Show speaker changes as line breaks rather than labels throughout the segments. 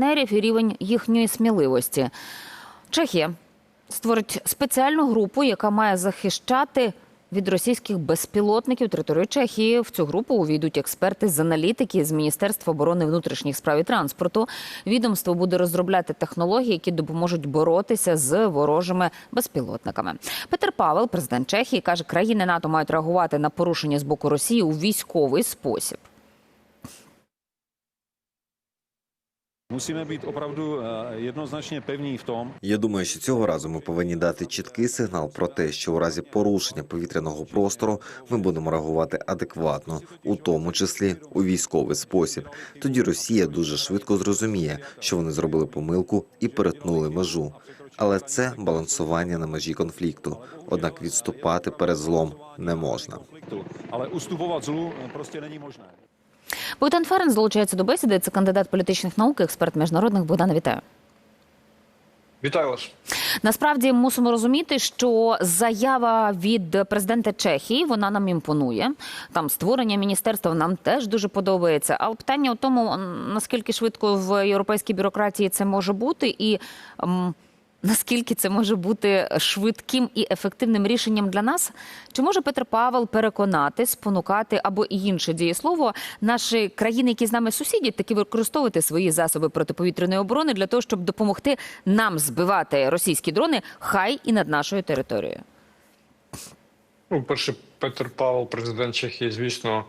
партнерів і рівень їхньої сміливості. Чехія створить спеціальну групу, яка має захищати від російських безпілотників територію Чехії. В цю групу увійдуть експерти з аналітики з Міністерства оборони внутрішніх справ і транспорту. Відомство буде розробляти технології, які допоможуть боротися з ворожими безпілотниками. Петер Павел, президент Чехії, каже, країни НАТО мають реагувати на порушення з боку Росії у військовий спосіб.
Musíme být opravdu eh, jednoznačně pevní v tom,
Я думаю, що цього разу ми повинні дати чіткий сигнал про те, що у разі порушення повітряного простору ми будемо реагувати адекватно, у тому числі у військовий спосіб. Тоді Росія дуже швидко зрозуміє, що вони зробили помилку і перетнули межу. Але це балансування на межі конфлікту. Однак відступати перед злом не можна.
ustupovat zlu eh, prostě není možné.
Богдан Ференц долучається до бесіди. Це кандидат політичних наук, експерт міжнародних. Богдана, вітаю.
Вітаю вас.
Насправді мусимо розуміти, що заява від президента Чехії вона нам імпонує. Там створення міністерства нам теж дуже подобається. Але питання у тому, наскільки швидко в європейській бюрократії це може бути, і наскільки це може бути швидким і ефективним рішенням для нас. Чи може Петр Павел переконати, спонукати або інше дієслово наші країни, які з нами сусідять, таки використовувати свої засоби протиповітряної оборони для того, щоб допомогти нам збивати російські дрони, хай і над нашою територією?
Ну, перше, Петр Павел, президент Чехії, звісно,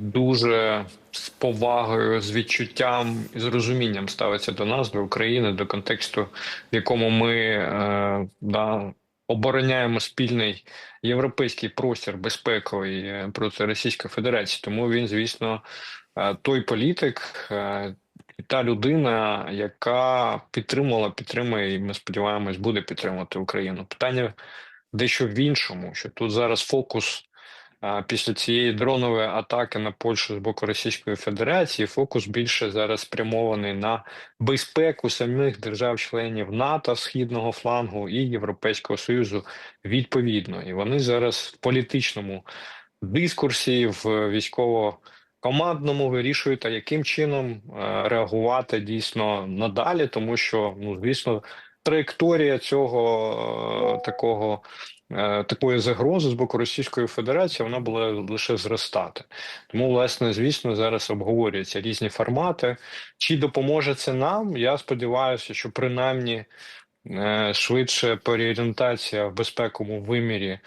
дуже з повагою, з відчуттям і з розумінням ставиться до нас, до України, до контексту, в якому ми е, да, обороняємо спільний європейський простір безпековий е, проти Російської Федерації. Тому він, звісно, е, той політик. е, Та людина, яка підтримувала, підтримує, і ми сподіваємось, буде підтримувати Україну. Питання дещо в іншому, що тут зараз фокус після цієї дронової атаки на Польщу з боку Російської Федерації, фокус більше зараз спрямований на безпеку самих держав-членів НАТО, східного флангу і Європейського Союзу відповідно. І вони зараз в політичному дискурсі, в військово. Командному вирішують, а яким чином е, реагувати дійсно надалі, тому що ну звісно, траєкторія цього е, такого такої загрози з боку Російської Федерації вона була лише зростати. Тому, власне, звісно, зараз обговорюються різні формати. Чи допоможе це нам? Я сподіваюся, що принаймні е, швидше переорієнтація в безпековому вимірі.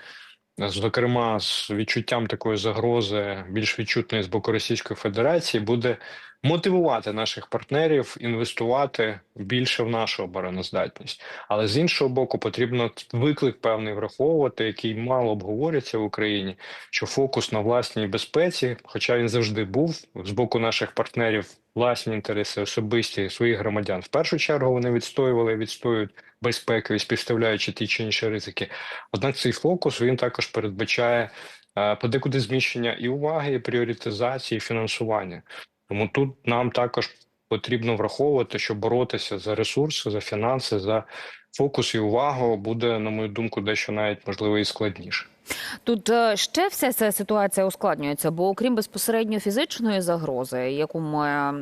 Зокрема, з відчуттям такої загрози, більш відчутної з боку Російської Федерації, буде мотивувати наших партнерів інвестувати більше в нашу обороноздатність. Але з іншого боку, потрібно виклик певний враховувати, який мало обговорюється в Україні, що фокус на власній безпеці, хоча він завжди був з боку наших партнерів, власні інтереси особисті своїх громадян. В першу чергу вони відстоювали відстоюють безпеку, співставляючи ті чи інші ризики. Однак цей фокус він також передбачає е, подекуди зміщення і уваги, і пріоритизації, і фінансування. Тому тут нам також потрібно враховувати, що боротися за ресурси, за фінанси, за фокус і увагу буде, на мою думку, дещо навіть можливо і складніше.
Тут е, ще вся ця ситуація ускладнюється, бо окрім безпосередньо фізичної загрози, яку ми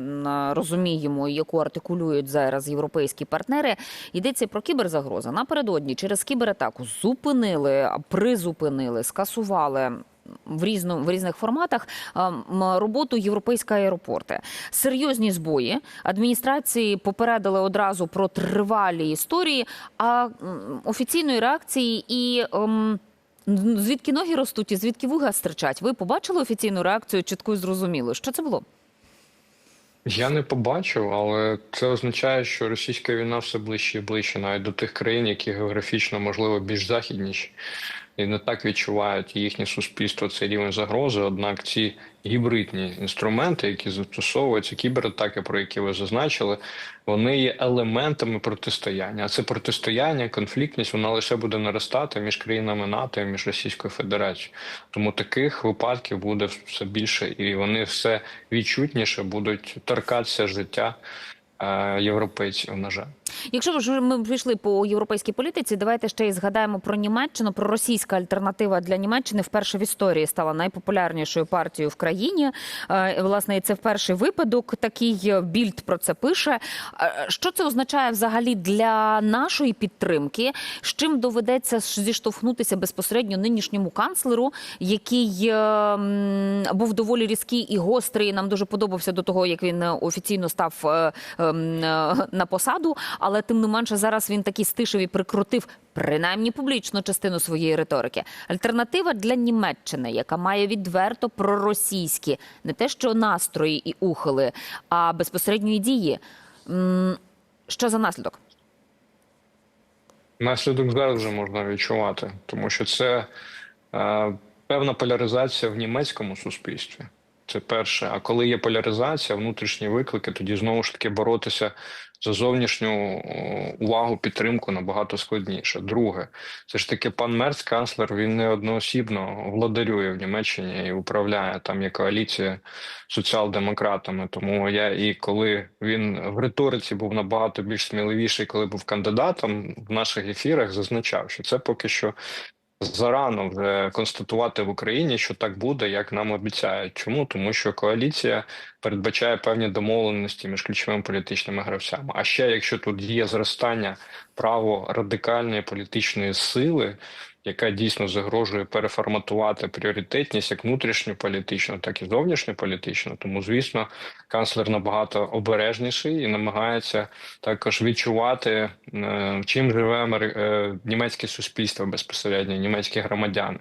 розуміємо, яку артикулюють зараз європейські партнери, йдеться про кіберзагрозу. Напередодні через кібератаку зупинили, призупинили, скасували. В різно в різних форматах е, роботу європейська аеропорти серйозні збої адміністрації попередили одразу про тривалі історії, а офіційної реакції і ем, Звідки ноги ростуть і звідки вуга стирчать? Ви побачили офіційну реакцію чітко і зрозуміло? Що це було?
Я не побачив, але це означає, що російська війна все ближче і ближче навіть до тих країн, які географічно можливо більш західніші, і не так відчувають їхнє суспільство цей рівень загрози. Однак ці гібридні інструменти, які застосовуються, кібератаки, про які ви зазначили, вони є елементами протистояння. А це протистояння, конфліктність вона лише буде наростати між країнами НАТО і між Російською Федерацією. Тому таких випадків буде все більше, і вони все відчутніше будуть торкатися життя е, європейців. На жаль.
Якщо вже ми пішли по європейській політиці, давайте ще й згадаємо про Німеччину. Про російська альтернатива для Німеччини вперше в історії стала найпопулярнішою партією в країні. Е, Власне, це перший випадок. Такий е, більд про це пише. Е, Що це означає взагалі для нашої підтримки? З чим доведеться зіштовхнутися безпосередньо нинішньому канцлеру, який був доволі різкий і гострий. Нам дуже подобався до того, як він офіційно став на посаду, але тим не менше зараз він такий стишив прикрутив принаймні публічну частину своєї риторики. Альтернатива для Німеччини, яка має відверто проросійські не те, що настрої і ухили, а безпосередньої дії. Що за наслідок?
Наслідок зараз вже можна відчувати, тому що це е, певна поляризація в німецькому суспільстві. Це перше. А коли є поляризація, внутрішні виклики, тоді знову ж таки боротися за зовнішню о, увагу, підтримку набагато складніше. Друге, це ж таки пан Мерц, канцлер, він не одноосібно владарює в Німеччині і управляє. Там є коаліція соціал-демократами. Тому я і коли він в риториці був набагато більш сміливіший, коли був кандидатом, в наших ефірах зазначав, що це поки що зарано вже констатувати в Україні, що так буде, як нам обіцяють. Чому? Тому що коаліція передбачає певні домовленості між ключовими політичними гравцями. А ще якщо тут є зростання право радикальної політичної сили, яка дійсно загрожує переформатувати пріоритетність як внутрішньополітичну, так і зовнішньополітичну. Тому, звісно, канцлер набагато обережніший і намагається також відчувати, е, чим живе е, німецьке суспільство безпосередньо, німецькі громадяни.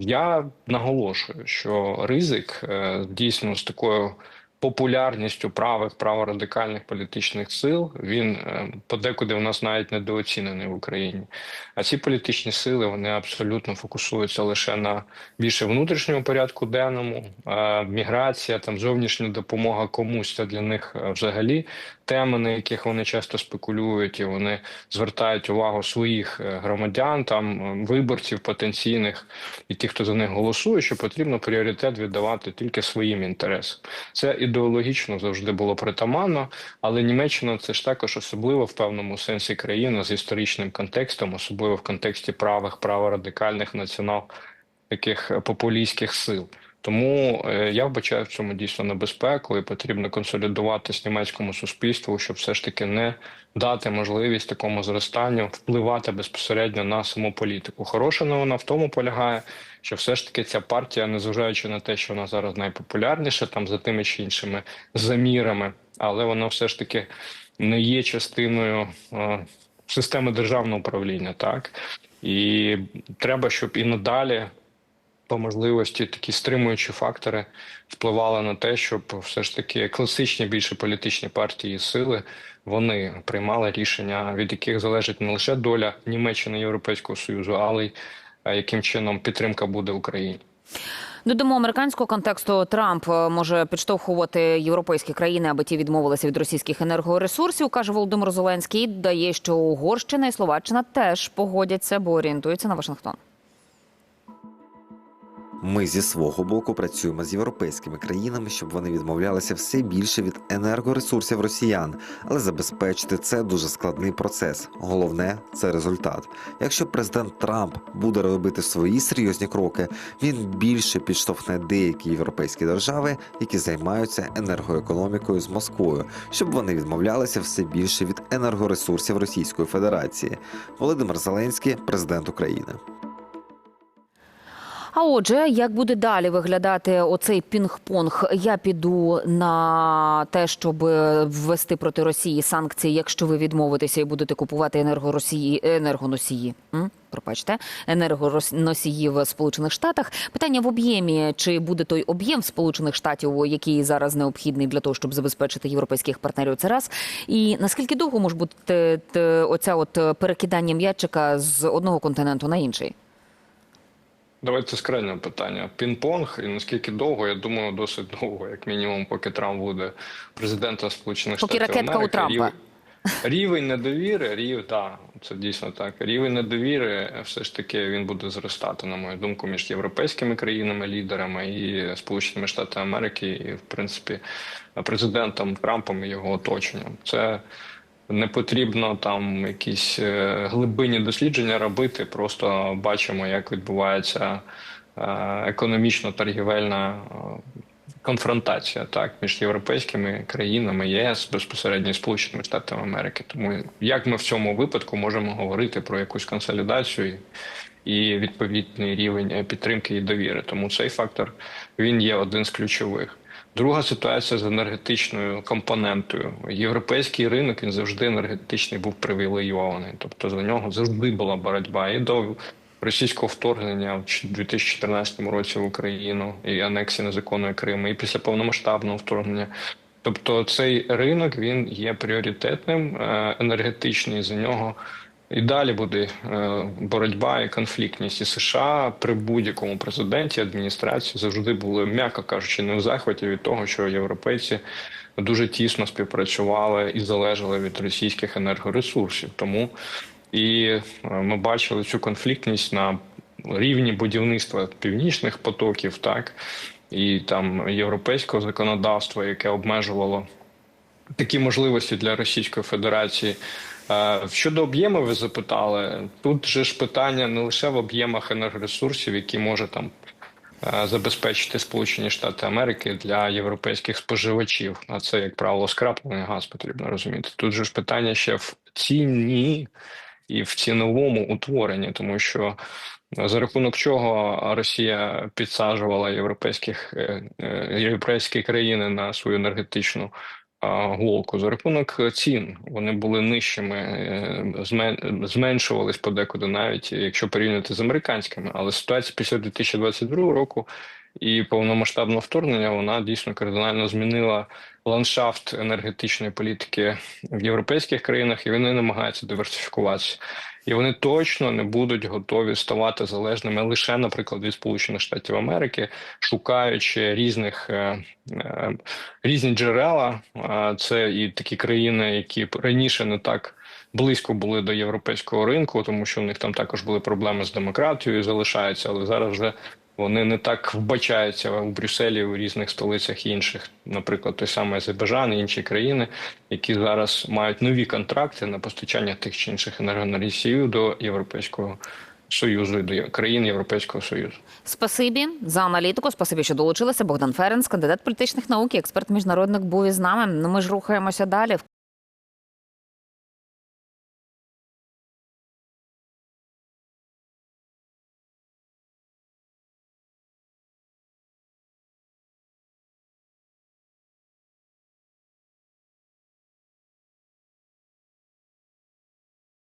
Я наголошую, що ризик е, дійсно з такою популярністю правих праворадикальних політичних сил він е, подекуди у нас навіть недооцінений в Україні. А ці політичні сили вони абсолютно фокусуються лише на більше внутрішньому порядку денному. Е, Міграція, там зовнішня допомога комусь це для них е, взагалі теми, на яких вони часто спекулюють, і вони звертають увагу своїх громадян, там виборців потенційних і тих, хто за них голосує, що потрібно пріоритет віддавати тільки своїм інтересам. Це ідеологічно завжди було притаманно, але Німеччина це ж також особливо в певному сенсі країна з історичним контекстом, особливо в контексті правих, праворадикальних націонал таких е, популістських сил. Тому е, я вбачаю в цьому дійсно небезпеку, і потрібно консолідуватись німецькому суспільству, щоб все ж таки не дати можливість такому зростанню впливати безпосередньо на саму політику. Хороша новина в тому полягає, що все ж таки ця партія, незважаючи на те, що вона зараз найпопулярніша, там за тими чи іншими замірами, але вона все ж таки не є частиною е, системи державного управління, так і треба, щоб і надалі по можливості такі стримуючі фактори впливали на те, щоб все ж таки класичні більше політичні партії і сили вони приймали рішення, від яких залежить не лише доля Німеччини Європейського Союзу, але й е, яким чином підтримка буде Україні.
Додамо американського контексту. Трамп е, може підштовхувати європейські країни, аби ті відмовилися від російських енергоресурсів. каже Володимир Зеленський. Додає, що Угорщина і Словаччина теж погодяться, бо орієнтуються на Вашингтон.
Ми зі свого боку працюємо з європейськими країнами, щоб вони відмовлялися все більше від енергоресурсів росіян, але забезпечити це дуже складний процес. Головне це результат. Якщо президент Трамп буде робити свої серйозні кроки, він більше підштовхне деякі європейські держави, які займаються енергоекономікою з Москвою, щоб вони відмовлялися все більше від енергоресурсів Російської Федерації. Володимир Зеленський, президент України.
А отже, як буде далі виглядати оцей пінг-понг? Я піду на те, щоб ввести проти Росії санкції, якщо ви відмовитеся і будете купувати енергоросії, енергоносії. М? Пробачте, енергоносії в Сполучених Штатах. Питання в об'ємі: чи буде той об'єм Сполучених Штатів, який зараз необхідний для того, щоб забезпечити європейських партнерів? Це раз. І наскільки довго може бути оця от перекидання м'ячика з одного континенту на інший?
Давайте з крайнього питання. Пінг-понг і наскільки довго? Я думаю, досить довго, як мінімум, поки Трамп буде президентом Сполучених
Поки
Штатів
ракетка у Трампа.
Рівень, недовіри, рів, так, це дійсно так. Рівень недовіри, все ж таки, він буде зростати, на мою думку, між європейськими країнами, лідерами і Сполученими Штатами Америки, і в принципі президентом Трампом і його оточенням. Це Не потрібно там якісь е, глибинні дослідження робити. Просто бачимо, як відбувається е, економічно-торгівельна е, конфронтація так між європейськими країнами, ЄС безпосередньо Сполученими Штатами Америки. Тому як ми в цьому випадку можемо говорити про якусь консолідацію і відповідний рівень підтримки і довіри? Тому цей фактор він є один з ключових. Друга ситуація з енергетичною компонентою. Європейський ринок він завжди енергетичний був привілейований. Тобто за нього завжди була боротьба і до російського вторгнення в 2014 році в Україну і анексії незаконної Криму, і після повномасштабного вторгнення. Тобто цей ринок він є пріоритетним, е, енергетичний. За нього і далі буде е, боротьба і конфліктність. І США при будь-якому президенті адміністрації завжди були, м'яко кажучи, не в захваті від того, що європейці дуже тісно співпрацювали і залежали від російських енергоресурсів. Тому і е, ми бачили цю конфліктність на рівні будівництва північних потоків, так і там європейського законодавства, яке обмежувало такі можливості для Російської Федерації. Е, Щодо об'єму, ви запитали, тут же ж питання не лише в об'ємах енергоресурсів, які може там е, забезпечити Сполучені Штати Америки для європейських споживачів. А це, як правило, скраплений газ потрібно розуміти. Тут же ж питання ще в ціні і в ціновому утворенні, тому що за рахунок чого Росія підсаджувала європейських е, е, європейські країни на свою енергетичну голку за рахунок цін. Вони були нижчими, е, змен- зменшувались подекуди, навіть якщо порівняти з американськими. Але ситуація після 2022 року і повномасштабного вторгнення вона дійсно кардинально змінила ландшафт енергетичної політики в європейських країнах, і вони намагаються диверсифікуватися. І вони точно не будуть готові ставати залежними лише, наприклад, від Сполучених Штатів Америки, шукаючи різних е, е, різні джерела. Це і такі країни, які раніше не так близько були до європейського ринку, тому що в них там також були проблеми з демократією, залишаються, але зараз вже вони не так вбачаються у Брюсселі, у різних столицях інших, наприклад, той самий Азербайджан і інші країни, які зараз мають нові контракти на постачання тих чи інших енергоносіїв до Європейського союзу до країн Європейського союзу.
Спасибі за аналітику. Спасибі, що долучилися. Богдан Ференц, кандидат політичних наук, і експерт міжнародник був із нами. Ну ми ж рухаємося далі.